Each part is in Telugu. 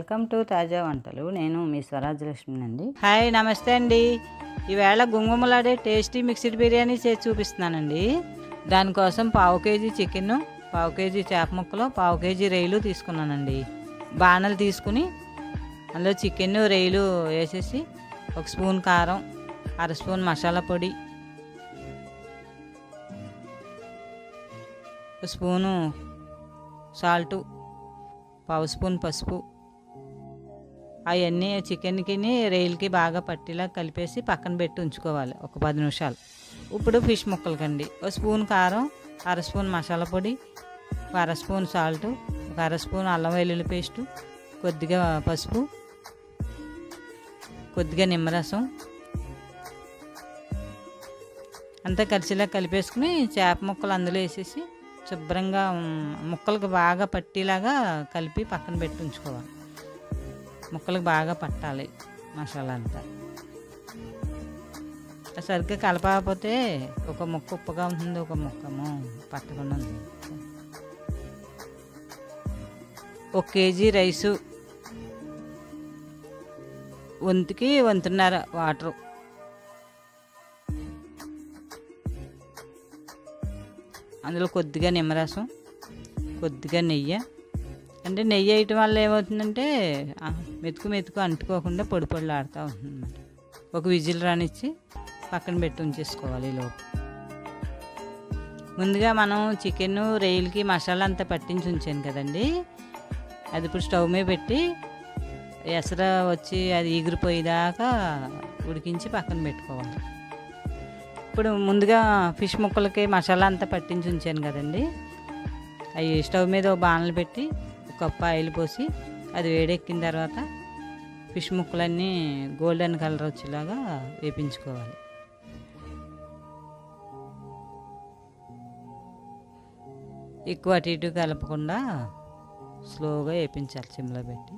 వెల్కమ్ టు తాజా వంటలు. నేను మీ స్వరాజ్యలక్ష్మి అండి హాయ్ నమస్తే అండి. ఈవేళ గుంగుమలాడే టేస్టీ మిక్స్డ్ బిర్యానీ చేసి చూపిస్తున్నానండి. దానికోసం పావు కేజీ చికెన్ పావు కేజీ చేప ముక్కలు పావు కేజీ రొయ్యలు తీసుకున్నానండి. బాణలు తీసుకుని అందులో చికెన్ రొయ్యలు వేసేసి ఒక స్పూన్ కారం అర స్పూన్ మసాలా పొడి ఒక స్పూను సాల్టు పావు స్పూన్ పసుపు అవన్నీ చికెన్కి రైల్కి బాగా పట్టేలా కలిపేసి పక్కన పెట్టి ఉంచుకోవాలి. ఒక పది నిమిషాలు. ఇప్పుడు ఫిష్ ముక్కలకండి. ఒక స్పూన్ కారం అర స్పూన్ మసాలా పొడి ఒక అర స్పూన్ సాల్ట్ ఒక అర స్పూన్ అల్లం వెల్లుల్లి పేస్టు కొద్దిగా పసుపు కొద్దిగా నిమ్మరసం. అంతా కలిసిలా కలిపేసుకుని చేప ముక్కలు అందులో వేసేసి శుభ్రంగా ముక్కలకు బాగా పట్టేలాగా కలిపి పక్కన పెట్టి ఉంచుకోవాలి. ముక్కలకు బాగా పట్టాలి మసాలా అంతా. సరిగ్గా కలపకపోతే ఒక ముక్క ఉప్పుగా ఉంటుంది ఒక ముక్కము పట్టకుండా ఉంది ఒక కేజీ రైసు వంతుకి వంతున్నర వాటరు. అందులో కొద్దిగా నిమ్మరసం కొద్దిగా నెయ్యి అంటే నెయ్యి వేయటం వల్ల ఏమవుతుందంటే మెతుకు మెతుకు అంటుకోకుండా పొడి పొడిలు ఆడుతూ ఒక విజిల్ రానిచ్చి పక్కన పెట్టి ఉంచేసుకోవాలి లోపు. ముందుగా మనం చికెన్ రొయ్యలకి మసాలా అంతా పట్టించి ఉంచాను కదండి. అది ఇప్పుడు స్టవ్ మీద పెట్టి ఎసర వచ్చి అది ఎగిరిపోయేదాకా ఉడికించి పక్కన పెట్టుకోవాలి. ఇప్పుడు ముందుగా ఫిష్ ముక్కలకి మసాలా అంతా పట్టించి ఉంచాను కదండి. అవి స్టవ్ మీద ఒక బాణలు పెట్టి కప్పు ఆయిల్ పోసి అది వేడెక్కిన తర్వాత ఫిష్ ముక్కలన్నీ గోల్డెన్ కలర్ వచ్చేలాగా వేపించుకోవాలి. ఎక్కువ అటు ఇటు కలపకుండా స్లోగా వేపించాలి సిమ్లో పెట్టి.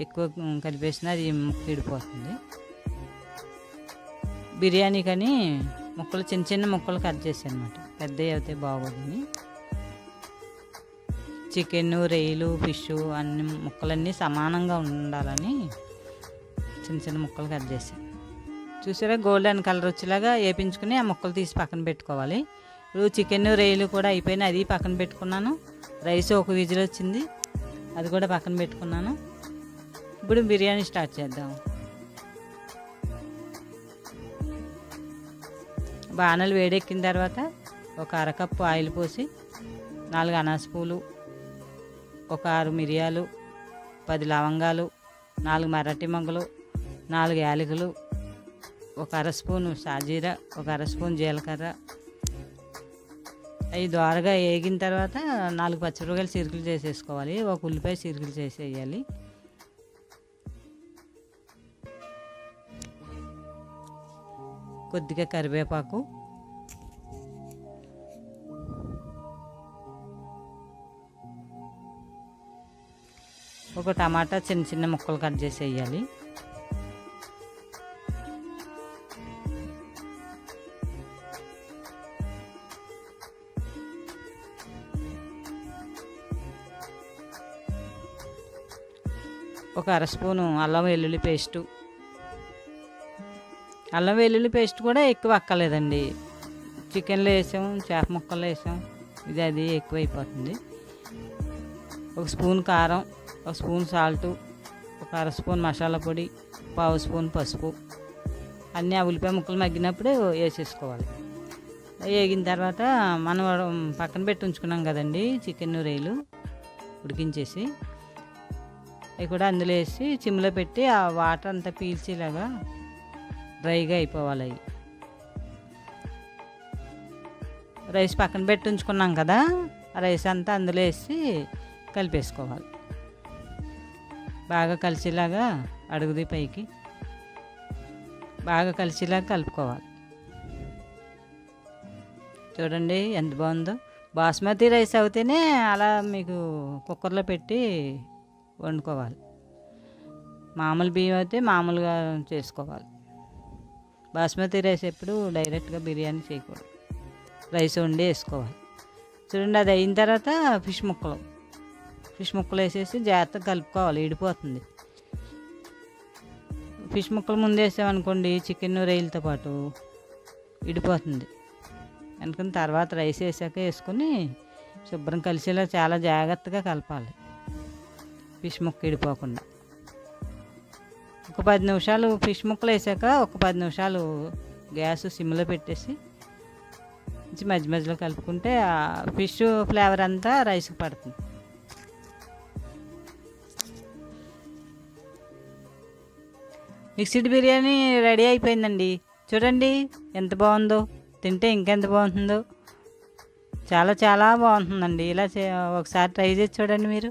ఎక్కువ కలిపేసినా అది ముక్క ఇడిపోతుంది బిర్యానీ కానీ ముక్కలు చిన్న చిన్న ముక్కలు కట్ చేసి అనమాట పెద్దవి అయితే బాగోదని చికెన్ రొయ్యలు ఫిష్ అన్ని ముక్కలన్నీ సమానంగా ఉండాలని చిన్న చిన్న ముక్కలు కట్ చేసి. చూసారా గోల్డెన్ కలర్ వచ్చేలాగా వేపించుకుని ఆ ముక్కలు తీసి పక్కన పెట్టుకోవాలి. ఇప్పుడు చికెన్ రొయ్యలు కూడా అయిపోయినాయి అది పక్కన పెట్టుకున్నాను. రైస్ ఒక విజిల్ వచ్చింది అది కూడా పక్కన పెట్టుకున్నాను. ఇప్పుడు బిర్యానీ స్టార్ట్ చేద్దాం. బాణలు వేడెక్కిన తర్వాత ఒక అరకప్పు ఆయిల్ పోసి నాలుగు అనాస పూలు ఒక ఆరు మిరియాలు పది లవంగాలు నాలుగు మరాఠీ మొగ్గలు నాలుగు యాలకులు ఒక అర స్పూను సాజీర ఒక అర స్పూన్ జీలకర్ర. అవి దోరగా వేగిన తర్వాత నాలుగు పచ్చిమిరపకాయలు చిరుకులు చేసేసుకోవాలి. ఒక ఉల్లిపాయ చిరుకులు చేసేయాలి. కొద్దిగా కరివేపాకు ఒక టమాటా చిన్న చిన్న ముక్కలు కట్ చేసి వేయాలి. ఒక అర స్పూను అల్లం వెల్లుల్లి పేస్టు. అల్లం వెల్లుల్లి పేస్ట్ కూడా ఎక్కువ అక్కలేదండి చికెన్లో వేసాం చేప ముక్కల్లో వేసాం. ఇది అది ఎక్కువ అయిపోతుంది ఒక స్పూన్ కారం ఒక స్పూన్ సాల్టు ఒక అర స్పూన్ మసాలా పొడి పావు స్పూన్ పసుపు. అన్నీ ఆ ఉల్లిపాయ ముక్కలు మగ్గినప్పుడు వేసేసుకోవాలి. వేగిన తర్వాత మనం పక్కన పెట్టి ఉంచుకున్నాం కదండి చికెన్ రొయ్యలు ఉడికించేసి. అవి కూడా అందులో వేసి చిమ్లో పెట్టి ఆ వాటర్ అంతా పీల్చేలాగా డ్రైగా అయిపోవాలి అవి. రైస్ పక్కన పెట్టి ఉంచుకున్నాం కదా ఆ రైస్ అంతా అందులో వేసి కలిపేసుకోవాలి. బాగా కలిసేలాగా అడుగుది పైకి. బాగా కలిసేలాగా కలుపుకోవాలి. చూడండి ఎంత బాగుందో. బాస్మతి రైస్ అయితేనే అలా మీకు కుక్కర్లో పెట్టి వండుకోవాలి. మామూలు బియ్యం అయితే మామూలుగా చేసుకోవాలి. బాస్మతి రైస్ ఎప్పుడు డైరెక్ట్గా బిర్యానీ చేయకూడదు. రైస్ వండి వేసుకోవాలి. చూడండి అది అయిన తర్వాత ఫిష్ ముక్కలు. ఫిష్ ముక్కలు వేసేసి జాగ్రత్తగా కలుపుకోవాలి ఇడిపోతుంది. ఫిష్ ముక్కలు ముందు వేసామనుకోండి చికెన్ రొయ్యలతో పాటు ఇడిపోతుంది. అనుకుని తర్వాత రైస్ వేసాక వేసుకొని శుభ్రం కలిసేలా చాలా జాగ్రత్తగా కలపాలి. ఫిష్ ముక్క ఇడిపోకుండా. ఒక పది నిమిషాలు ఫిష్ ముక్కలు వేసాక ఒక పది నిమిషాలు గ్యాస్ సిమ్లో పెట్టేసి మంచి మధ్య మధ్యలో కలుపుకుంటే ఆ ఫిష్ ఫ్లేవర్ అంతా రైస్కి పడుతుంది. మిక్స్డ్ బిర్యానీ రెడీ అయిపోయిందండి. చూడండి ఎంత బాగుందో. తింటే ఇంకెంత బాగుంటుందో. చాలా చాలా బాగుంటుందండి. ఇలా చే ఒకసారి ట్రై చేసి చూడండి మీరు.